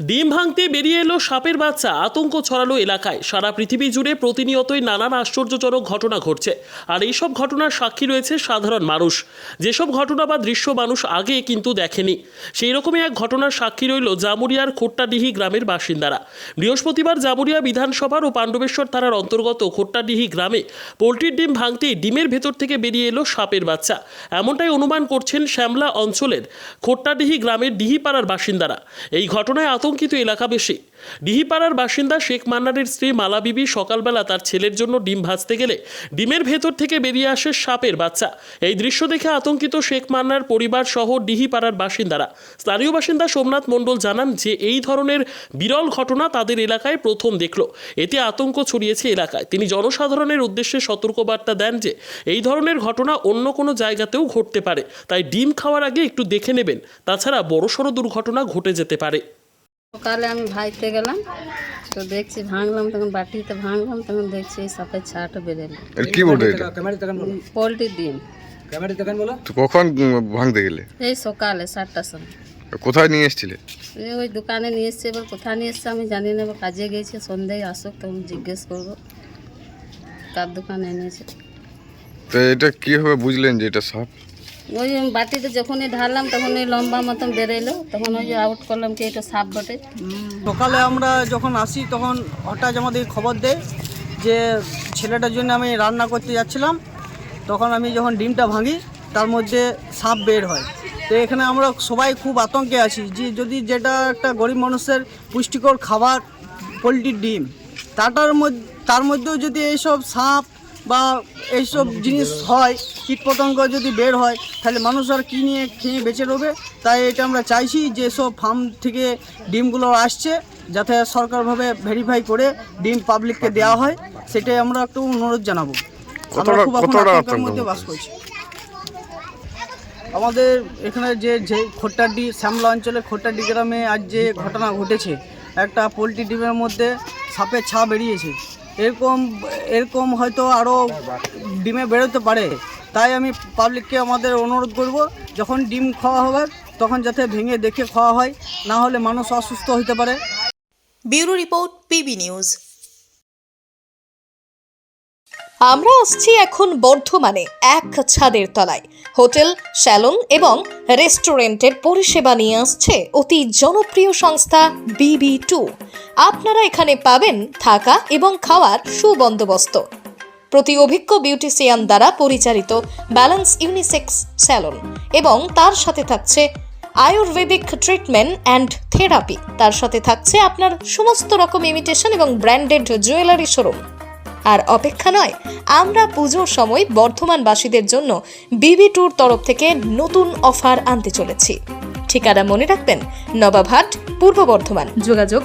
ডিম ভাঙতে বেরিয়ে এলো সাপের বাচ্চা, আতঙ্ক ছড়ালো এলাকায়। সারা পৃথিবী জুড়ে প্রতিনিয়তই নানান আশ্চর্যজনক ঘটনা ঘটছে। আর এইসব ঘটনার সাক্ষী রয়েছে সাধারণ মানুষ। যেসব ঘটনা বা দৃশ্য মানুষ আগে কিন্তু দেখেনি। সেই রকমই এক ঘটনার সাক্ষী রইল জামুরিয়ার খোট্টাডিহি গ্রামের বাসিন্দারা। বৃহস্পতিবার জামুরিয়া বিধানসভার ও পাণ্ডবেশ্বর থানার অন্তর্গত খোট্টাডিহি গ্রামে পোলট্রির ডিম ভাঙতেই ডিমের ভেতর থেকে বেরিয়ে এলো সাপের বাচ্চা। এমনটাই অনুমান করছেন শ্যামলা অঞ্চলের খোট্টাডিহি গ্রামের ডিহিপাড়ার বাসিন্দারা। এই ঘটনায় আতঙ্কিত এলাকাবাসী। ডিহিপাড়ার বাসিন্দা শেখ মান্নারের স্ত্রী মালা বিবি সকালবেলা তার ছেলের জন্য ডিম ভাজতে গেলে ডিমের ভেতর থেকে বেরিয়ে আসে সাপের বাচ্চা। এই দৃশ্য দেখে আতঙ্কিত শেখ মান্নার পরিবার সহ ডিহিপাড়ার বাসিন্দারা। স্থানীয় বাসিন্দা সোমনাথ মণ্ডল জানান যে, এই ধরনের বিরল ঘটনা তাদের এলাকায় প্রথম দেখল। এতে আতঙ্ক ছড়িয়েছে এলাকায়। তিনি জনসাধারণের উদ্দেশ্যে সতর্কবার্তা দেন যে, এই ধরনের ঘটনা অন্য কোনো জায়গাতেও ঘটতে পারে। তাই ডিম খাওয়ার আগে একটু দেখে নেবেন। তাছাড়া বড়সড় দুর্ঘটনা ঘটে যেতে পারে। সকালে আমি ভাইতে গেলাম তো দেখছি ভাঙলাম তখন বাটিতে ভাঙলাম তখন দেখছি এই সাপের ছাটা বেরোলো কি বটে এটা? পোলট্রির ডিম। তো কখন ভাঙতে গেলে? এই সকালে সাতটার সময়। কোথায় নিয়ে এসেছিলে? এই ওই দোকানে নিয়ে এসছে এবার কোথায় নিয়ে এসছে আমি জানি না এবার কাজে গেছে সন্ধ্যায় আসুক তখন জিজ্ঞেস করব। কার দোকানে এনেছে। তো এটা কীভাবে বুঝলেন যে এটা সাপ? ওই বাটিতে যখনই ঢাললাম তখন ওই লম্বা মতন বেরোলো তখন ওই আউট করলাম কি, এটা সাপ বটে। সকালে আমরা যখন আসি, তখন হঠাৎ আমাদের খবর দেয় যে ছেলেটার জন্য আমি রান্না করতে যাচ্ছিলাম। তখন আমি যখন ডিমটা ভাঙি, তার মধ্যে সাপ বের হয়। তো এখানে আমরা সবাই খুব আতঙ্কে আছি যে যদি যেটা একটা গরিব মানুষের পুষ্টিকর খাবার, পোলট্রির ডিম, তাটার মধ্যে তার মধ্যেও যদি এইসব সাপ বা এইসব জিনিস হয় কীটপতঙ্গ যদি বের হয় তাহলে মানুষ আর কী নিয়ে খেয়ে বেঁচে রবে? তাই এটা আমরা চাইছি যে সব ফার্ম থেকে ডিমগুলো আসছে যাতে সরকারভাবে ভেরিফাই করে ডিম পাবলিককে দেওয়া হয়। সেটাই আমরা একটু অনুরোধ জানাব। আমরা খুব আতঙ্কের মধ্যে বাস করছি। আমাদের এখানে যে যে খোট্টাডি শ্যামলা অঞ্চলে খোট্টাডি গ্রামে আজ যে ঘটনা ঘটেছে একটা পোলট্রি ডিমের মধ্যে সাপের ছা বেরিয়েছে। এরকম এরকম হয়তো আরও ডিমে বেরোতে পারে। তাই আমি পাবলিককে আমাদের অনুরোধ করব, যখন ডিম খাওয়া হবে, তখন যাতে ভেঙে দেখে খাওয়া হয়, না হলে মানুষ অসুস্থ হতে পারে। Bureau report, PB news. আমরা আসছি এখন বর্ধমানে এক ছাদের তলায়। হোটেল, স্যালন এবং রেস্টুরেন্টের পরিষেবা নিয়ে আসছে অতি জনপ্রিয় সংস্থা বিবি টু। আপনারা এখানে পাবেন থাকা এবং খাওয়ার সুবন্দোবস্ত। প্রতি অভিজ্ঞ বিউটিশিয়ান দ্বারা পরিচালিত ব্যালেন্স ইউনিসেক্স স্যালন এবং তার সাথে থাকছে আয়ুর্বেদিক ট্রিটমেন্ট অ্যান্ড থেরাপি। তার সাথে থাকছে আপনার সমস্ত রকম ইমিটেশন এবং ব্র্যান্ডেড জুয়েলারি শোরুম। আর অপেক্ষা নয়, আমরা পুজোর সময় বর্ধমানবাসীদের জন্য বিবি ট্যুর তরফ থেকে নতুন অফার আনতে চলেছি। ঠিকানা মনে রাখবেন নবাবহাট পূর্ব বর্ধমান। যোগাযোগ